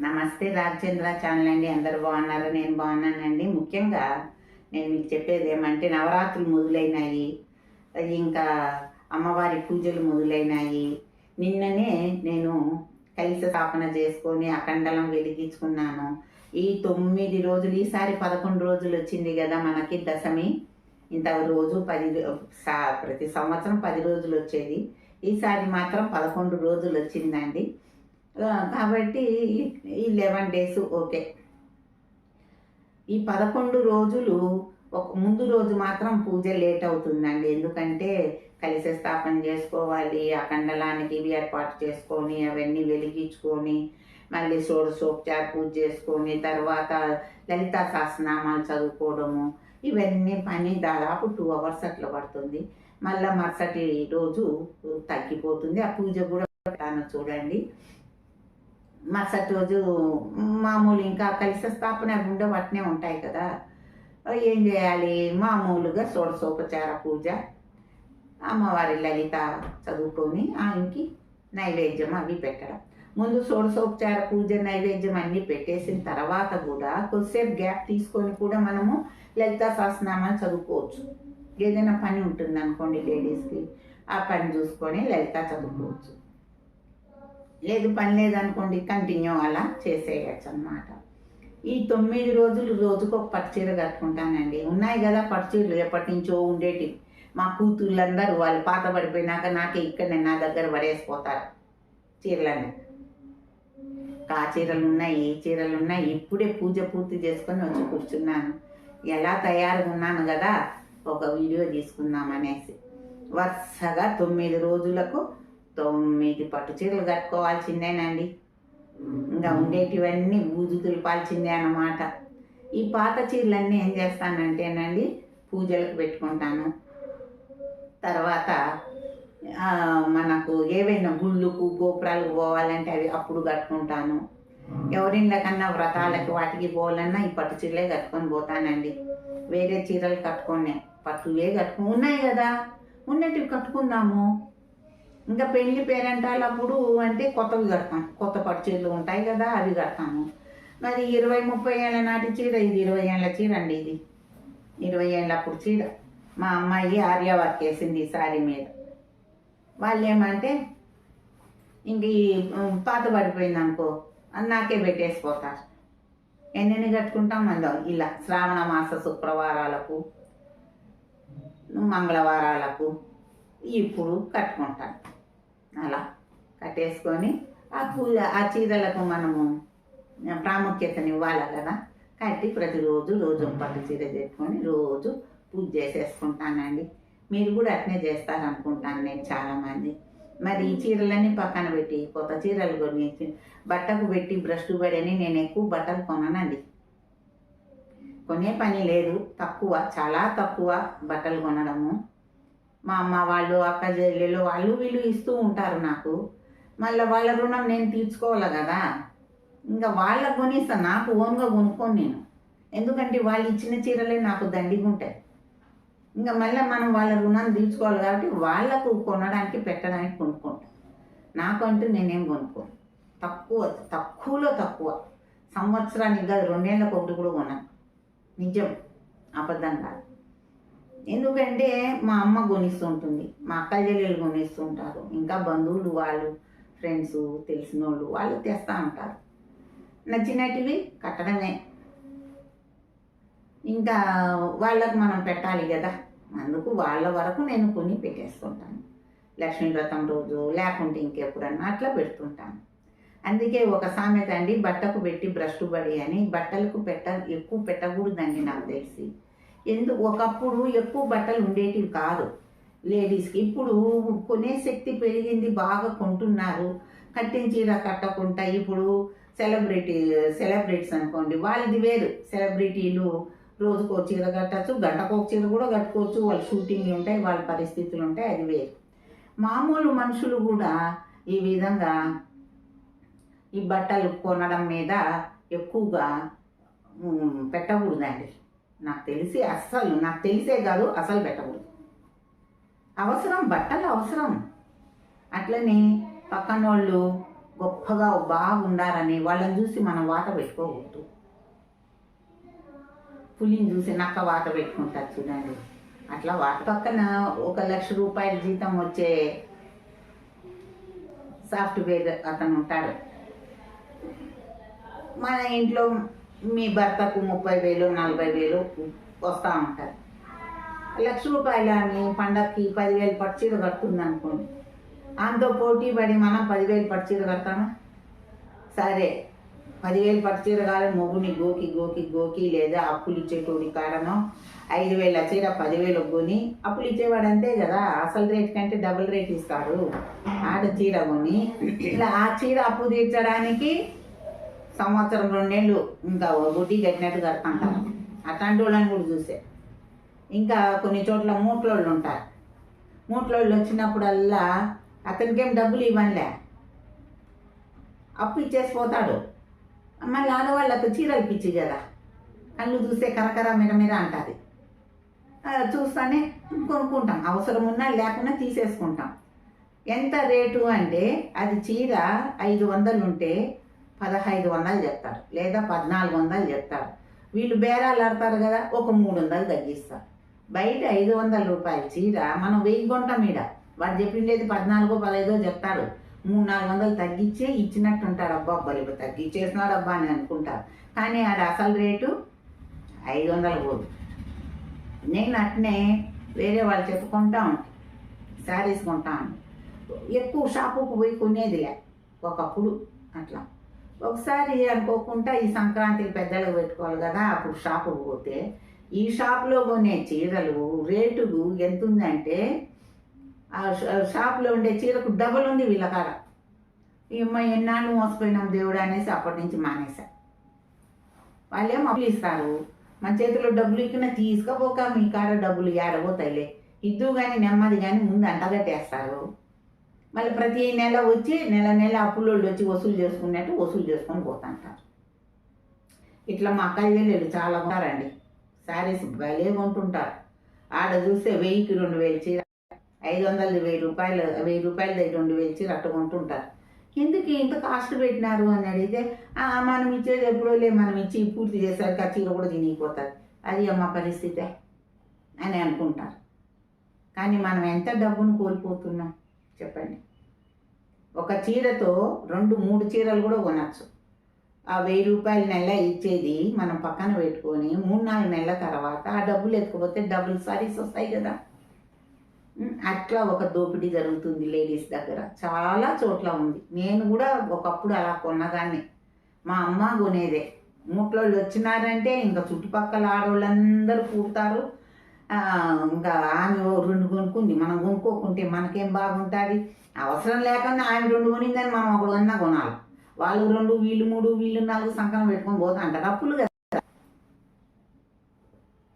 నమస్తే రాజచంద్ర ఛానల్ అండి. అందరు బాగున్నారు? నేను బాగున్నానండి. ముఖ్యంగా నేను మీకు చెప్పేది ఏమంటే నవరాత్రులు మొదలైనాయి. ఇంకా అమ్మవారి పూజలు మొదలైనాయి. నిన్ననే నేను కలిస స్థాపన చేసుకొని అఖండలం వెలిగించుకున్నాను. ఈ తొమ్మిది రోజులు ఈసారి పదకొండు రోజులు వచ్చింది కదా మనకి దశమి. ఇంత రోజు పది సా- ప్రతి సంవత్సరం పది రోజులు వచ్చేది. ఈసారి మాత్రం పదకొండు రోజులు వచ్చిందండి. కాబట్టి ఈ లెవెన్ డేస్ ఓకే ఈ పదకొండు రోజులు ఒక ముందు రోజు మాత్రం పూజ లేట్ అవుతుందండి. ఎందుకంటే కలిసి స్థాపన చేసుకోవాలి అఖండలానికి ఇవి ఏర్పాటు చేసుకొని అవన్నీ వెలిగించుకొని మళ్ళీ షోడశోపచార పూజ చేసుకొని తర్వాత లలితా సహస్రనామాలు చదువుకోవడము ఇవన్నీ పని దాదాపు టూ అవర్స్ అట్లా పడుతుంది. మళ్ళీ మరుసటి రోజు తగ్గిపోతుంది. ఆ పూజ కూడా చూడండి. మరుసటి రోజు మామూలు ఇంకా కలిస స్థాపన అవి అట్నే వాటినే ఉంటాయి కదా. ఏం చేయాలి? మామూలుగా షోడశోపచార పూజ. అమ్మవారి లలిత చదువుకొని ఆయనకి నైవేద్యం అవి పెట్టడం. ముందు షోడశోపచార పూజ నైవేద్యం అన్నీ పెట్టేసిన తర్వాత కూడా కొద్దిసేపు గ్యాప్ తీసుకొని కూడా మనము లలిత సహస్రనామాన్ని చదువుకోవచ్చు. ఏదైనా పని ఉంటుంది అనుకోండి లేడీస్కి ఆ పని చూసుకొని లలిత చదువుకోవచ్చు. లేదు పని లేదనుకోండి కంటిన్యూ అలా చేసేయచ్చు అన్నమాట ఈ తొమ్మిది రోజులు రోజుకు ఒక పట్టు చీర కట్టుకుంటానండి. ఉన్నాయి కదా పట్టు చీరలు ఎప్పటి నుంచో ఉండేటివి. మా కూతుళ్ళందరూ వాళ్ళు పాత పడిపోయినాక నాకే ఇక్కడ నా దగ్గర పడేసిపోతారు చీరలని ఆ చీరలు ఉన్నాయి ఈ చీరలు ఉన్నాయి ఇప్పుడే పూజ పూర్తి చేసుకొని వచ్చి కూర్చున్నాను. ఎలా తయారుగా ఉన్నాను కదా ఒక వీడియో తీసుకుందాం అనేసి వరుసగా తొమ్మిది రోజులకు తొమ్మిది పట్టు చీరలు కట్టుకోవాల్సిందేనండి. ఇంకా ఉండేటివన్నీ బూజు తులపాల్సిందే అన్నమాట. ఈ పాత చీరలన్నీ ఏం చేస్తానంటేనండి పూజలకు పెట్టుకుంటాను. తర్వాత మనకు ఏవైనా గుళ్ళకు గోపురాలకు పోవాలంటే అవి అప్పుడు కట్టుకుంటాను. ఎవరిండ్లకన్నా వ్రతాలకు వాటికి పోవాలన్నా ఈ పట్టు చీరలే కట్టుకొని పోతానండి. వేరే చీరలు కట్టుకోనే పట్టువే కట్టుకో ఉన్నాయి కదా. ఉన్నటివి కట్టుకుందాము. ఇంకా పెళ్ళి పేరంటాలప్పుడు అంటే కొత్తవి కడతాం. కొత్త పట్టు చీరలు ఉంటాయి కదా అవి కడతాము. మరి ఇరవై ముప్పై ఏళ్ళ నాటి చీర ఇది ఇరవై ఏళ్ళ చీర అండి ఇది. ఇరవై ఏళ్ళప్పుడు చీర. మా అమ్మాయి ఆర్య వర్క్ వేసింది ఈ సారీ మీద. వాళ్ళు ఏమంటే ఇంక ఈ పాత పడిపోయింది అనుకో అది నాకే పెట్టేసిపోతారు ఎన్నెన్ని కట్టుకుంటాం మనం ఇలా శ్రావణ మాస శుక్రవారాలకు మంగళవారాలకు ఇప్పుడు కట్టుకుంటాను. అలా కట్టేసుకొని ఆ పూజ ఆ చీరలకు మనము ప్రాముఖ్యతని ఇవ్వాలి కదా. కట్టి ప్రతిరోజు రోజు పట్టు చీర పెట్టుకొని రోజు పూజ చేసేసుకుంటానండి. మీరు కూడా అట్నే చేస్తారనుకుంటాను నేను చాలామంది. మరి ఈ చీరలన్నీ పక్కన పెట్టి కొత్త చీరలు కొని బట్టకు పెట్టి బ్రష్ పడని నేను ఎక్కువ బట్టలు కొననండి. కొనే పని లేదు. తక్కువ చాలా తక్కువ బట్టలు కొనడము. మా అమ్మ వాళ్ళు అక్క చెల్లెలు వాళ్ళు వీళ్ళు ఇస్తూ ఉంటారు నాకు. మళ్ళీ వాళ్ళ రుణం నేను తీర్చుకోవాలి కదా? ఇంకా వాళ్ళకు కొనిస్తాను నాకు ఓన్గా కొనుక్కోను నేను. ఎందుకంటే వాళ్ళు ఇచ్చిన చీరలే నాకు దండిగా ఉంటాయి. ఇంకా మళ్ళీ మనం వాళ్ళ రుణాన్ని తీర్చుకోవాలి కాబట్టి వాళ్ళకు కొనడానికి పెట్టడానికి కొనుక్కుంటాం. నాకంటూ నేనేం కొనుక్కోను. తక్కువ తక్కువలో తక్కువ. సంవత్సరానికి కాదు రెండేళ్ళకి ఒకటి కూడా కొన్నాను నిజం. అబద్ధం కాదు. ఎందుకంటే మా అమ్మ కొనిస్తుంటుంది మా అక్క చెల్లెలు కొనిస్తుంటారు. ఇంకా బంధువులు వాళ్ళు ఫ్రెండ్స్ తెలిసిన వాళ్ళు వాళ్ళు తెస్తూ ఉంటారు. నచ్చినటివి కట్టడమే. ఇంకా వాళ్ళకు మనం పెట్టాలి కదా. అందుకు వాళ్ళ వరకు నేను కొన్ని పెట్టేస్తుంటాను. లక్ష్మీ వ్రతం రోజు లేకుంటే ఇంకెప్పుడన్నా అట్లా పెడుతుంటాను. అందుకే ఒక సామెత అండి బట్టకు పెట్టి బ్రష్ పడి అని. బట్టలకు పెట్ట ఎక్కువ పెట్టకూడదండి నాకు తెలిసి. ఎందు ఒకప్పుడు ఎక్కువ బట్టలు ఉండేటివి కాదు. లేడీస్కి ఇప్పుడు కొనే శక్తి పెరిగింది బాగా కొంటున్నారు. కట్టిన చీర కట్టకుండా ఇప్పుడు సెలబ్రిటీ సెలబ్రిటీస్ అనుకోండి వాళ్ళది వేరు. సెలబ్రిటీలు రోజుకో చీర కట్టచ్చు గంటకో చీర కూడా కట్టుకోవచ్చు. వాళ్ళ షూటింగ్లు ఉంటాయి వాళ్ళ పరిస్థితులు ఉంటాయి అది వేరు. మామూలు మనుషులు కూడా ఈ విధంగా ఈ బట్టలు కొనడం మీద ఎక్కువగా పెట్టకూడదండి. నాకు తెలిసి అస్సలు నాకు తెలిసే కాదు అసలు పెట్టకూడదు. అవసరం బట్టలు అవసరం. అట్లని పక్కనోళ్ళు గొప్పగా బాగుండాలని వాళ్ళని చూసి మనం వాత పెట్టుకోకూడదు. పులిని చూసి నక్క వాత పెట్టుకుంటారు చూడండి. అట్లా వాత పక్కన ఒక లక్ష రూపాయల జీతం వచ్చే సాఫ్ట్వేర్ అతను ఉంటాడు. మన ఇంట్లో మీ భర్తకు ముప్పై వేలు నలభై వేలు వస్తూ ఉంటారు లక్ష రూపాయలు అని పండక్కి పదివేలు పట్టు చీర కడుతుంది అనుకోండి. అంతో పోటీ పడి మనం పదివేలు పట్టు చీర కడతామా? సరే పదివేలు పట్టు చీర కావాలి మొగుని గోకి గోకి గోకి లేదా అప్పులు ఇచ్చేటోడి కారణం ఐదు వేల చీర పదివేలు కొని అప్పులు ఇచ్చేవాడు అంతే కదా అసలు రేట్ కంటే డబుల్ రేట్ ఇస్తాడు. ఆడ చీర కొని ఇలా ఆ చీర అప్పు తీర్చడానికి సంవత్సరం రెండేళ్ళు ఇంకా గుడ్డి కట్టినట్టు కడతాంటారు. అట్లాంటి వాళ్ళని కూడా చూసే. ఇంకా కొన్ని చోట్ల మూట్లోళ్ళు ఉంటారు. మూట్లోళ్ళు వచ్చినప్పుడల్లా అతనికేం డబ్బులు ఇవ్వనులే. అప్పు ఇచ్చేసి పోతాడు. మళ్ళీ ఆడవాళ్ళకు చీరలు పిచ్చి కదా. కళ్ళు చూస్తే కరకర మిరమిర అంటుంది. చూస్తానే కొనుక్కుంటాం. అవసరం ఉన్నా లేకుండా తీసేసుకుంటాం. ఎంత రేటు అంటే అది చీర ఐదు వందలు ఉంటే పదహైదు వందలు చెప్తారు. లేదా పద్నాలుగు వందలు చెప్తారు. వీళ్ళు బేరాలు ఆడతారు కదా ఒక మూడు వందలు తగ్గిస్తారు. బయట ఐదు వందల రూపాయల చీర మనం వెయ్యి కొంటాం ఈడ. వాడు చెప్పిండేది పద్నాలుగో పదహైదో చెప్తాడు. మూడు నాలుగు వందలు తగ్గించే ఇచ్చినట్టు ఉంటాడు. అబ్బా అబ్బాయి తగ్గించేసినాడు అబ్బా అని అనుకుంటారు. కానీ అది అసలు రేటు ఐదు వందలు పోదు. నేను అట్నే వేరే వాళ్ళు చెప్పుకుంటా ఉంటాను శారీస్ కొంటాను ఎక్కువ షాపుకు పోయి కొనేదిలే. ఒకప్పుడు అట్లా. ఒకసారి అనుకోకుండా ఈ సంక్రాంతికి పెద్దలకు పెట్టుకోవాలి కదా అప్పుడు షాపుకు పోతే. ఈ షాప్లో కొనే చీరలు రేటు ఎంత ఉందంటే ఆ షాప్లో ఉండే చీరకు డబల్ ఉంది వీళ్ళ కాడ. ఎన్నాళ్ళు మోసపోయినాం దేవుడు అనేసి అప్పటి నుంచి మానేశా. వాళ్ళే అప్పులు ఇస్తారు. మన చేతిలో డబ్బులు ఇక్కడ తీసుకపోక మీ కాడ డబ్బులు ఏడబోతాయిలే. ఇద్దు కానీ నెమ్మది కానీ ముందు అంటగట్టేస్తారు మళ్ళీ ప్రతి నెల వచ్చి నెల నెల అప్పులోళ్ళు వచ్చి వసూలు చేసుకున్నట్టు వసూలు చేసుకొని పోతుంటారు. ఇట్లా మా అక్కయ్య వీళ్ళు చాలా ఉంటారండి శారీస్ భలే కొంటుంటారు. ఆడ చూస్తే వెయ్యికి రెండు వేలు చీర ఐదు వందల వెయ్యి రూపాయలు వెయ్యి రూపాయలది రెండు వేలు చీర అట్ట కొంటుంటారు. ఎందుకు ఇంత కాస్ట్ పెట్టినారు అని అడిగితే మనం ఇచ్చేది ఎప్పుడో లే మనం ఇచ్చి పూర్తి చేసరికి ఆ చీర కూడా తినిగిపోతుంది. అది అమ్మ పరిస్థితే అని అనుకుంటారు. కానీ మనం ఎంత డబ్బును కోల్పోతున్నాం? చెప్పండి. ఒక చీరతో రెండు మూడు చీరలు కూడా కొనచ్చు. ఆ వెయ్యి రూపాయల నెల ఇచ్చేది మనం పక్కన పెట్టుకొని మూడు నాలుగు నెలల తర్వాత ఆ డబ్బులు ఎత్తుకుపోతే డబుల్ సారీస్ వస్తాయి కదా. అట్లా ఒక దోపిడీ జరుగుతుంది లేడీస్ దగ్గర. చాలా చోట్ల ఉంది. నేను కూడా ఒకప్పుడు అలా కొన్నదాన్ని. మా అమ్మ కొనేదే. మూట్లోళ్ళు వచ్చినారంటే ఇంకా చుట్టుపక్కల ఆడవాళ్ళందరూ కూడతారు ఇంకా ఆమె రెండు కొనుక్కుంది. మనం కొనుక్కోకుంటే మనకేం బాగుంటుంది? అవసరం లేకుండా ఆమె రెండు కొనిందని మనం ఒకడు అన్నా కొనాలి. వాళ్ళు రెండు వీళ్ళు మూడు వీళ్ళు నాలుగు సంకలం పెట్టుకొని పోతా అంటారు అప్పులు కదా.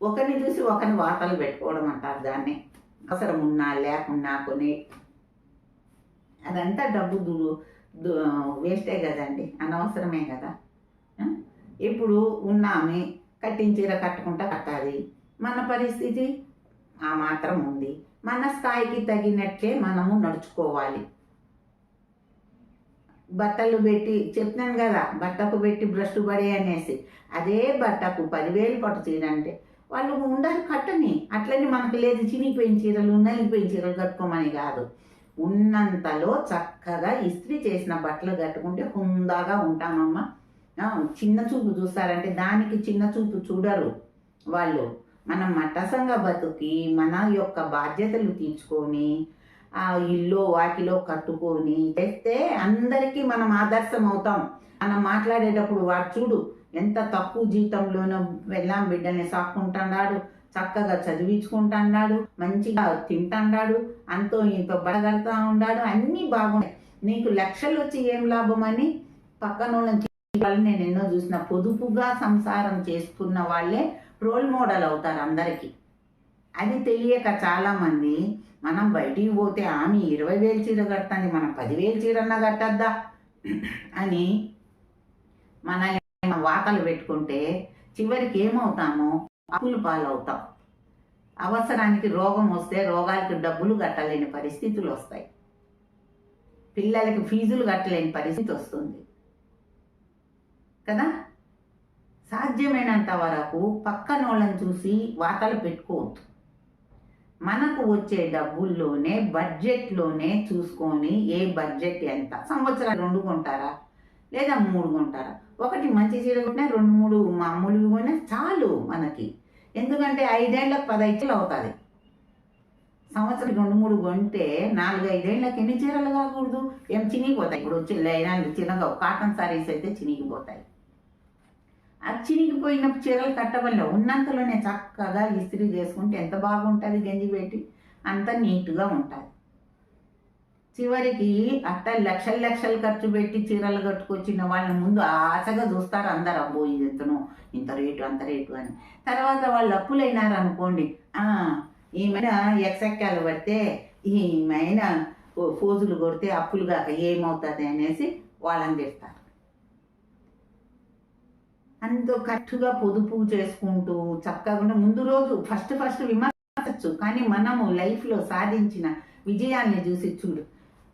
ఒకరిని చూసి ఒకరిని వార్తలు పెట్టుకోవడం అంటారు దాన్ని. అవసరం ఉన్నా లేకున్నా కొని. అదంతా డబ్బు వేస్టే కదండి. అనవసరమే కదా. ఇప్పుడు ఉన్నామే కట్టించీర కట్టుకుంటా కట్టాలి. మన పరిస్థితి? ఆ మాత్రం ఉంది. మన స్థాయికి తగినట్లే మనము నడుచుకోవాలి. బట్టలు పెట్టి చెప్తాను కదా బట్టకు పెట్టి బ్రష్ పడే అనేసి. అదే బట్టకు పదివేలు పట్టు చీర అంటే వాళ్ళు ఉండాలి కట్టని. అట్లని మనకు లేదు చినిగిపోయిన చీరలు నలిగిపోయిన చీరలు కట్టుకోమని కాదు. ఉన్నంతలో చక్కగా ఇస్త్రీ చేసిన బట్టలు కట్టుకుంటే హుందాగా ఉంటామమ్మా. చిన్న చూపు చూస్తారంటే దానికి చిన్న చూపు చూడరు వాళ్ళు. మనం మట్టసంగా బతుకి మన యొక్క బాధ్యతలు తీర్చుకొని ఆ ఇల్లు వాటిలో కట్టుకొని చేస్తే అందరికీ మనం ఆదర్శం అవుతాం. మనం మాట్లాడేటప్పుడు వాడు చూడు ఎంత తక్కువ జీతంలోనో వెళ్ళాం బిడ్డని సాక్కుంటున్నాడు చక్కగా చదివించుకుంటున్నాడు మంచిగా తింటున్నాడు అంతో ఇంతో బడగడతా ఉన్నాడు అన్నీ బాగున్నాయి. నీకు లక్షలు వచ్చి ఏం లాభం అని పక్కన వాళ్ళని నేను ఎన్నో చూసిన. పొదుపుగా సంసారం చేసుకున్న వాళ్ళే రోల్ మోడల్ అవుతారు అందరికీ. అది తెలియక చాలామంది మనం బయటికి పోతే ఆమె ఇరవై వేలు చీర కడుతుంది మనం పదివేలు చీరన్నా కట్టద్దా? అని మన వాతలు పెట్టుకుంటే చివరికి ఏమవుతామో? అప్పులు పాలవుతాం. అవసరానికి రోగం వస్తే రోగాలకి డబ్బులు కట్టలేని పరిస్థితులు వస్తాయి. పిల్లలకి ఫీజులు కట్టలేని పరిస్థితి వస్తుంది. కదా? సాధ్యమైనంత వరకు పక్కన వాళ్ళని చూసి వాతలు పెట్టుకోవద్దు. మనకు వచ్చే డబ్బుల్లోనే బడ్జెట్లోనే చూసుకొని ఏ బడ్జెట్ ఎంత? సంవత్సరాలు రెండు కొంటారా? లేదా మూడు కొంటారా? ఒకటి మంచి చీర కొట్టినా రెండు మూడు మామూలువి కొన్నా చాలు మనకి. ఎందుకంటే ఐదేళ్ళకు పదైదులు అవుతుంది. సంవత్సరం రెండు మూడు కొంటే నాలుగు ఐదేళ్ళకి ఎన్ని చీరలు కాకూడదు? ఏం చినిగిపోతాయి? ఇప్పుడు వచ్చి లైనా చిన్నగా కాటన్ సారీస్ అయితే చినిగిపోతాయి. ఆ చినిగిపోయిన చీరలు కట్టవల్ల ఉన్నంతలోనే చక్కగా ఇస్త్రీ చేసుకుంటే ఎంత బాగుంటుంది గంజి పెట్టి? అంత నీట్గా ఉంటుంది. చివరికి అట్ట లక్షల లక్షలు ఖర్చు పెట్టి చీరలు కట్టుకొచ్చిన వాళ్ళని ముందు ఆశగా చూస్తారు అందరు అబ్బో ఇది ఎత్తును ఇంత రేటు అంత రేటు అని. తర్వాత వాళ్ళు అప్పులైనారు అనుకోండి ఈమెన ఎక్సెక్కాలు పడితే ఈమెన ఫోజులు కొడితే అప్పులు కాక ఏమవుతుంది అనేసి వాళ్ళని తిడతారు. ఎంతో కట్టుగా పొదుపు చేసుకుంటూ చక్కగా ముందు రోజు ఫస్ట్ ఫస్ట్ విమర్శించచ్చు. కానీ మనము లైఫ్లో సాధించిన విజయాన్ని చూసి చూడు.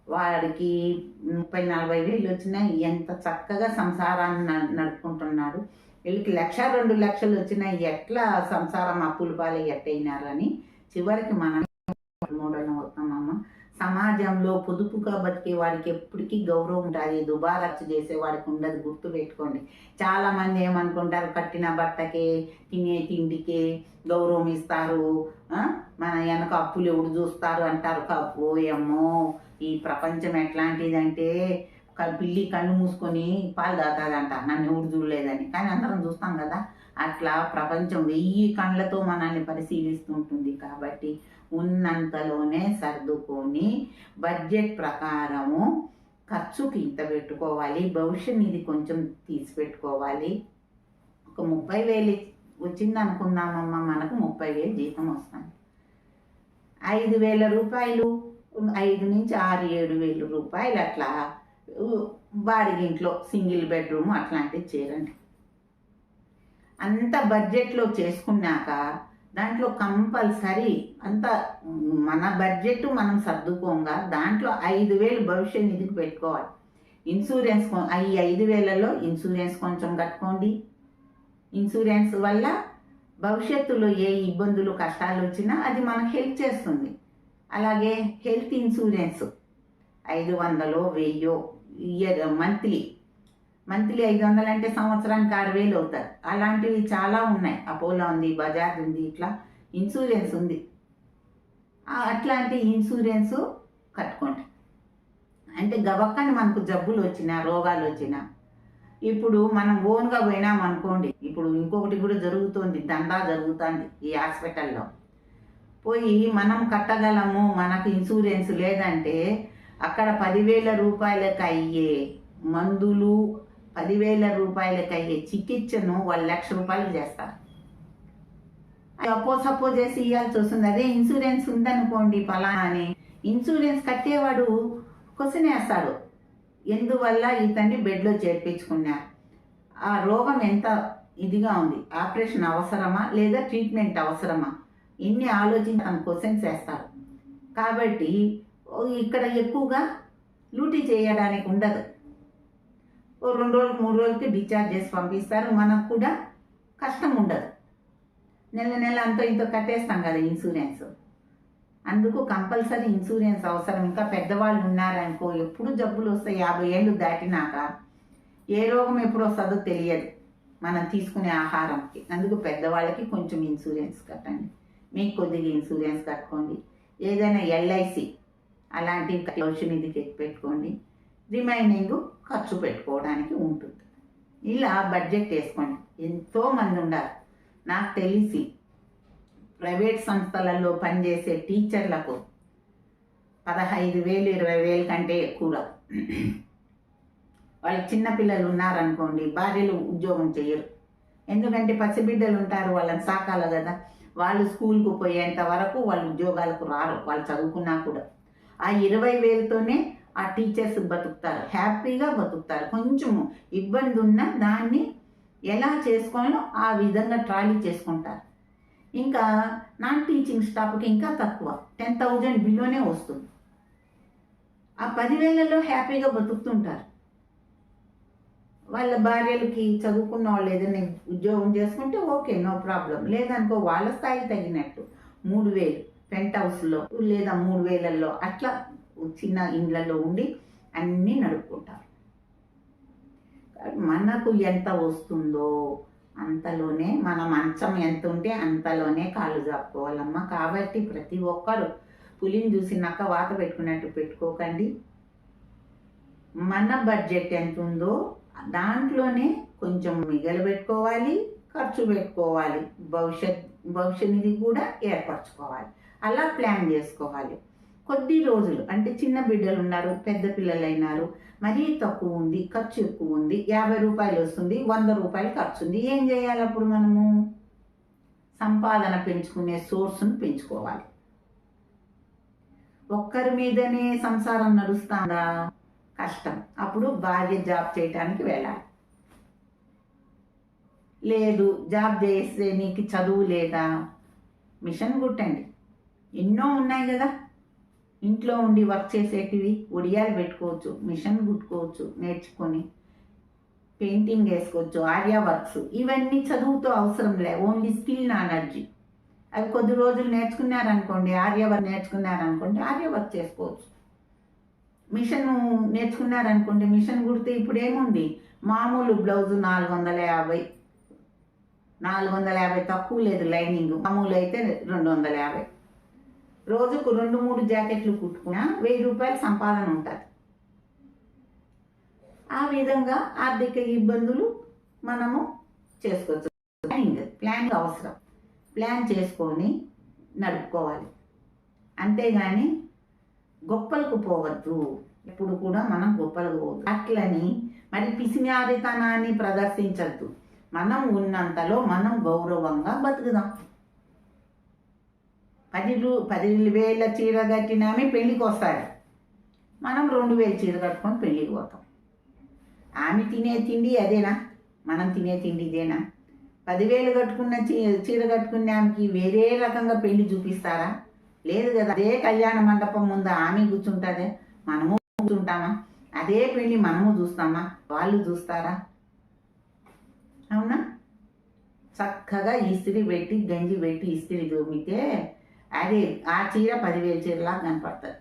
వాడికి ముప్పై నలభై వేలు వచ్చినాయి ఎంత చక్కగా సంసారాన్ని న- నడుపుకుంటున్నాడు వీళ్ళకి లక్ష రెండు లక్షలు వచ్చినాయి ఎట్లా సంసారం అప్పులు పాలు ఎట్టయినారు అని చివరికి మనం సమాజంలో పొదుపుగా బతికే వాడికి ఎప్పటికీ గౌరవం ఉంటుంది దుబారచ్చు చేసే వాడికి ఉండదు. గుర్తు పెట్టుకోండి. చాలామంది ఏమనుకుంటారు? కట్టిన బట్టకి తినే తిండికి గౌరవం ఇస్తారు. మన వెనక అప్పులు ఎవడు చూస్తారు అంటారు. పోయమ్మో ఈ ప్రపంచం ఎట్లాంటిదంటే పిల్లి కళ్ళు మూసుకొని పాలు తాగుతుందంట. నన్ను ఎవడు చూడలేదని. కానీ అందరం చూస్తాం కదా. అట్లా ప్రపంచం వెయ్యి కళ్ళతో మనల్ని పరిశీలిస్తుంటుంది కాబట్టి ఉన్నంతలోనే సర్దుకొని బడ్జెట్ ప్రకారము ఖర్చుకి ఇంత పెట్టుకోవాలి భవిష్య నిధి కొంచెం తీసి పెట్టుకోవాలి ఒక ముప్పై వేలు వచ్చింది అనుకుందామమ్మా మనకు ముప్పై వేలు జీతం వస్తుంది. ఐదు వేల రూపాయలు ఐదు నుంచి ఆరు ఏడు వేలు రూపాయలు అట్లా ఉ, బాడిగింట్లో సింగిల్ బెడ్రూమ్ అట్లాంటివి చేరండి. అంత బడ్జెట్లో చేసుకున్నాక దాంట్లో కంపల్సరీ అంత మన బడ్జెట్ మనం సర్దుకోగా దాంట్లో ఐదు వేలు భవిష్యత్ నిధికి పెట్టుకోవాలి. ఇన్సూరెన్స్ కొ- ఈ ఐదు వేలలో ఇన్సూరెన్స్ కొంచెం కట్టుకోండి. ఇన్సూరెన్స్ వల్ల భవిష్యత్తులో ఏ ఇబ్బందులు కష్టాలు వచ్చినా అది మనకు హెల్ప్ చేస్తుంది. అలాగే హెల్త్ ఇన్సూరెన్స్ ఐదు వందలు వెయ్యో ఇయర్ మంత్లీ మంత్లీ ఐదు వందలు అంటే సంవత్సరానికి ఆరు వేలు అవుతారు. అలాంటివి చాలా ఉన్నాయి. అపోలో ఉంది బజాజ్ ఉంది ఇట్లా ఇన్సూరెన్స్ ఉంది. అట్లాంటి ఇన్సూరెన్స్ కట్టుకోండి. అంటే గబక్కని మనకు జబ్బులు వచ్చినా రోగాలు వచ్చినా ఇప్పుడు మనం ఓన్గా పోయినాం అనుకోండి ఇప్పుడు ఇంకొకటి కూడా జరుగుతుంది దందా జరుగుతుంది ఈ హాస్పిటల్లో. పోయి మనం కట్టగలము మనకు ఇన్సూరెన్స్ లేదంటే అక్కడ పదివేల రూపాయలకు అయ్యే మందులు పదివేల రూపాయలకి అయ్యే చికిత్సను వాళ్ళు లక్ష రూపాయలు చేస్తారు. అపో సపోజ్ చేసి ఇవ్వాల్సి వస్తుంది. అదే ఇన్సూరెన్స్ ఉందనుకోండి ఫలానా అని ఇన్సూరెన్స్ కట్టేవాడు క్వశ్చన్ వేస్తాడు. ఎందువల్ల ఇతన్ని బెడ్లో చేర్పించుకున్నారు ఆ రోగం ఎంత ఇదిగా ఉంది? ఆపరేషన్ అవసరమా లేదా ట్రీట్మెంట్ అవసరమా? ఇన్ని ఆలోచించి తను క్వశ్చన్స్ వేస్తారు కాబట్టి ఓ ఇక్కడ ఎక్కువగా లూటీ చేయడానికి ఉండదు. ఓ రెండు రోజులు మూడు రోజులకి డిశ్చార్జ్ చేసి పంపిస్తారు. మనకు కూడా కష్టం ఉండదు. నెల నెల అంతో ఇంతో కట్టేస్తాం కదా ఇన్సూరెన్స్. అందుకు కంపల్సరీ ఇన్సూరెన్స్ అవసరం. ఇంకా పెద్దవాళ్ళు ఉన్నారనుకో ఎప్పుడు జబ్బులు వస్తాయి యాభై ఏళ్ళు దాటినాక ఏ రోగం ఎప్పుడు వస్తుందో తెలియదు మనం తీసుకునే ఆహారంకి అందుకు పెద్దవాళ్ళకి కొంచెం ఇన్సూరెన్స్ కట్టండి. మీకు కొద్దిగా ఇన్సూరెన్స్ కట్టుకోండి. ఏదైనా ఎల్ఐసి అలాంటి భవిష్య నిధికి పెట్టుకోండి. రిమైనింగ్ ఖర్చు పెట్టుకోవడానికి ఉంటుంది. ఇలా బడ్జెట్ వేసుకోండి. ఎంతో మంది ఉండాలి. నాకు తెలిసి ప్రైవేట్ సంస్థలలో పనిచేసే టీచర్లకు పదహైదు వేలు ఇరవై వేలు కంటే ఎక్కువ. వాళ్ళు చిన్నపిల్లలు ఉన్నారనుకోండి భార్యలు ఉద్యోగం చేయరు. ఎందుకంటే పసిబిడ్డలు ఉంటారు వాళ్ళని సాకాలి కదా. వాళ్ళు స్కూల్కు పోయేంత వరకు వాళ్ళు ఉద్యోగాలకు రారు. వాళ్ళు చదువుకున్నా కూడా. ఆ ఇరవై వేలతోనే ఆ టీచర్స్ బతుకుతారు. హ్యాపీగా బతుకుతారు. కొంచెం ఇబ్బంది ఉన్నా దాన్ని ఎలా చేసుకోవాలో ఆ విధంగా ట్రాలీ చేసుకుంటారు. ఇంకా నాన్ టీచింగ్ స్టాఫ్కి ఇంకా తక్కువ. టెన్ థౌజండ్ బిలోనే వస్తుంది. ఆ పదివేలలో హ్యాపీగా బతుకుతుంటారు. వాళ్ళ భార్యలకి చదువుకున్న వాళ్ళు ఏదైనా ఉద్యోగం చేసుకుంటే ఓకే నో ప్రాబ్లం. లేదనుకో వాళ్ళ స్థాయికి తగినట్టు. మూడు వేలు. పెంట్ హౌస్లో లేదా మూడు వేలల్లో. అట్లా చిన్న ఇండ్లలో ఉండి అన్నీ నడుపుకుంటారు. మనకు ఎంత వస్తుందో అంతలోనే మన మంచం ఎంత ఉంటే అంతలోనే కాళ్ళు చాపుకోవాలమ్మా కాబట్టి ప్రతి ఒక్కరు పులిని చూసినాక వాత పెట్టుకున్నట్టు పెట్టుకోకండి. మన బడ్జెట్ ఎంత ఉందో దాంట్లోనే కొంచెం మిగలబెట్టుకోవాలి ఖర్చు పెట్టుకోవాలి. భవిష్యత్ భవిష్యత్తుది కూడా ఏర్పరచుకోవాలి. అలా ప్లాన్ చేసుకోవాలి. కొద్ది రోజులు అంటే చిన్న బిడ్డలు ఉన్నారు పెద్ద పిల్లలు అయినారు మరీ తక్కువ ఉంది ఖర్చు ఎక్కువ ఉంది యాభై రూపాయలు వస్తుంది వంద రూపాయలు ఖర్చు ఉంది. ఏం చేయాలి అప్పుడు మనము? సంపాదన పెంచుకునే సోర్స్ను పెంచుకోవాలి. ఒక్కరి మీదనే సంసారం నడుస్తుందా? కష్టం. అప్పుడు భార్య జాబ్ చేయటానికి వెళ్ళాలి. లేదు జాబ్ చేస్తే నీకు చదువు లేదా? మిషన్ కుట్టండి. ఎన్నో ఉన్నాయి కదా. ఇంట్లో ఉండి వర్క్ చేసేటివి ఒడియాలు పెట్టుకోవచ్చు మిషన్ కుట్టుకోవచ్చు నేర్చుకొని పెయింటింగ్ వేసుకోవచ్చు ఆర్యా వర్క్స్ ఇవన్నీ చదువుతో అవసరం లే ఓన్లీ స్కిల్ నాలెడ్జ్. అవి కొద్ది రోజులు నేర్చుకున్నారనుకోండి ఆర్య వర్క్ నేర్చుకున్నారనుకోండి ఆర్య వర్క్ చేసుకోవచ్చు. మిషన్ నేర్చుకున్నారనుకోండి మిషన్ కుడితే ఇప్పుడు ఏముంది మామూలు బ్లౌజ్ నాలుగు వందల యాభై. నాలుగు వందల యాభై తక్కువ లేదు లైనింగ్. మామూలు అయితే రెండు వందల యాభై. రోజుకు రెండు మూడు జాకెట్లు కుట్టుకున్నా వెయ్యి రూపాయల సంపాదన ఉంటుంది. ఆ విధంగా ఆర్థిక ఇబ్బందులు మనము చేసుకోవచ్చు. ప్లానింగ్ ప్లానింగ్ అవసరం. ప్లాన్ చేసుకొని నడుపుకోవాలి. అంతేగాని గొప్పలకు పోవద్దు. ఎప్పుడు కూడా మనం గొప్పలకు పోవద్దు. అట్లని మరి పిసినారితనాన్ని ప్రదర్శించద్దు. మనం ఉన్నంతలో మనం గౌరవంగా బతుకుదాం. పది రూ పది వేల చీర కట్టినామే పెళ్ళికి వస్తారు మనం రెండు వేల చీర కట్టుకొని పెళ్ళికి పోతాం. ఆమె తినే తిండి అదేనా? మనం తినే తిండి ఇదేనా? పదివేలు కట్టుకున్న చీ చీర కట్టుకున్న ఆమెకి వేరే రకంగా పెళ్ళి చూపిస్తారా? లేదు కదా అదే కళ్యాణ మండపం ముందు ఆమె కూర్చుంటుంది మనము కూర్చుంటామా? అదే పెళ్ళి మనము చూస్తామా? వాళ్ళు చూస్తారా? అవునా? చక్కగా ఇస్త్రీ పెట్టి గంజి పెట్టి ఇస్త్రీ దోమితే అది ఆ చీర పదివేల చీరలా కనపడుతుంది.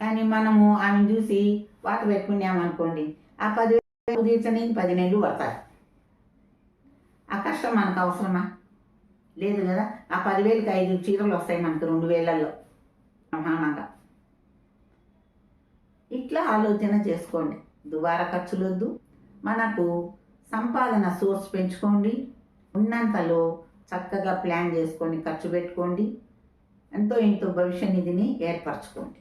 కానీ మనము ఆమెను చూసి వాత పెట్టుకున్నామనుకోండి ఆ పదివేలు తీర్చడానికి పది నెలలు పడతాయి. ఆ కష్టం మనకు అవసరమా? లేదు కదా? ఆ పదివేలకి ఐదు చీరలు వస్తాయి మనకు రెండు వేలల్లో. ప్రమాణంగా ఇట్లా ఆలోచన చేసుకోండి. దుబారా ఖర్చులు వద్దు మనకు సంపాదన సోర్స్ పెంచుకోండి. ఉన్నంతలో చక్కగా ప్లాన్ చేసుకొని ఖర్చు పెట్టుకోండి. ఎంతో ఇంతో భవిష్య నిధిని ఏర్పరచుకోండి.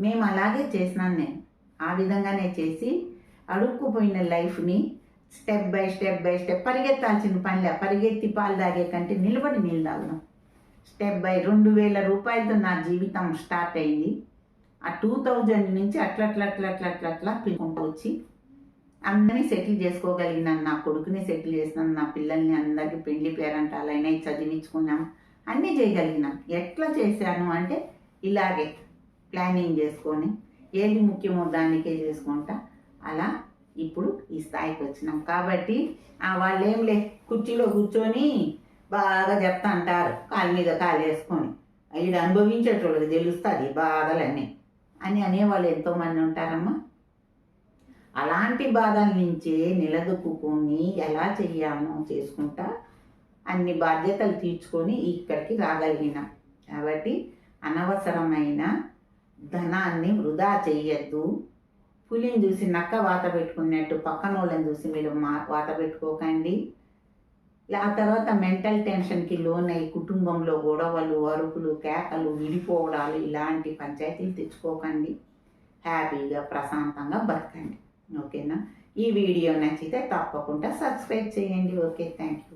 మేము అలాగే చేసినాను నేను. ఆ విధంగానే చేసి అడుక్కుపోయిన లైఫ్ని step by step by step పరిగెత్తాల్సిన పనిలే. పరిగెత్తి పాలు తాగే కంటే నిలబడి నీళ్ళు తాగుదాం. స్టెప్ బై రెండు వేల రూపాయలతో నా జీవితం స్టార్ట్ అయింది. ఆ టూ థౌజండ్ నుంచి అట్లా అట్లా అట్లా అట్లా అట్లా వచ్చి అందరినీ సెటిల్ చేసుకోగలిగినాను నా కొడుకుని సెటిల్ చేసినాను నా పిల్లల్ని అందరికీ పెళ్ళి పేరంటాలైనా చదివించుకున్నాం అన్నీ చేయగలిగినాం. ఎట్లా చేశాను అంటే ఇలాగే ప్లానింగ్ చేసుకొని ఏది ముఖ్యమో దానికే చేసుకుంటా అలా ఇప్పుడు ఈ స్థాయికి వచ్చినాం. కాబట్టి వాళ్ళు ఏంలే కుర్చీలో కూర్చొని బాగా చెప్తా అంటారు కాలు మీద కాలు వేసుకొని. వీడు అనుభవించేటోళ్ళకి తెలుస్తుంది బాధలన్నీ. అని అనేవాళ్ళు ఎంతోమంది ఉంటారమ్మా. అలాంటి బాధల నుంచే నిలదొక్కుని ఎలా చెయ్యామో చేసుకుంటా అన్ని బాధ్యతలు తీర్చుకొని ఇక్కడికి రాగలిగినాం. కాబట్టి అనవసరమైన ధనాన్ని వృధా చెయ్యొద్దు. పులిని చూసి నక్క వాత పెట్టుకున్నట్టు పక్కన వాళ్ళని చూసి మీరు మా వాత పెట్టుకోకండి. ఆ తర్వాత మెంటల్ టెన్షన్కి లోన్ అయ్యి కుటుంబంలో గొడవలు అరుపులు కేకలు విడిపోవడాలు ఇలాంటి పంచాయతీలు తెచ్చుకోకండి. హ్యాపీగా ప్రశాంతంగా బతకండి. ఓకేనా? ఈ వీడియో నచ్చితే తప్పకుండా సబ్స్క్రైబ్ చేయండి. Okay thank you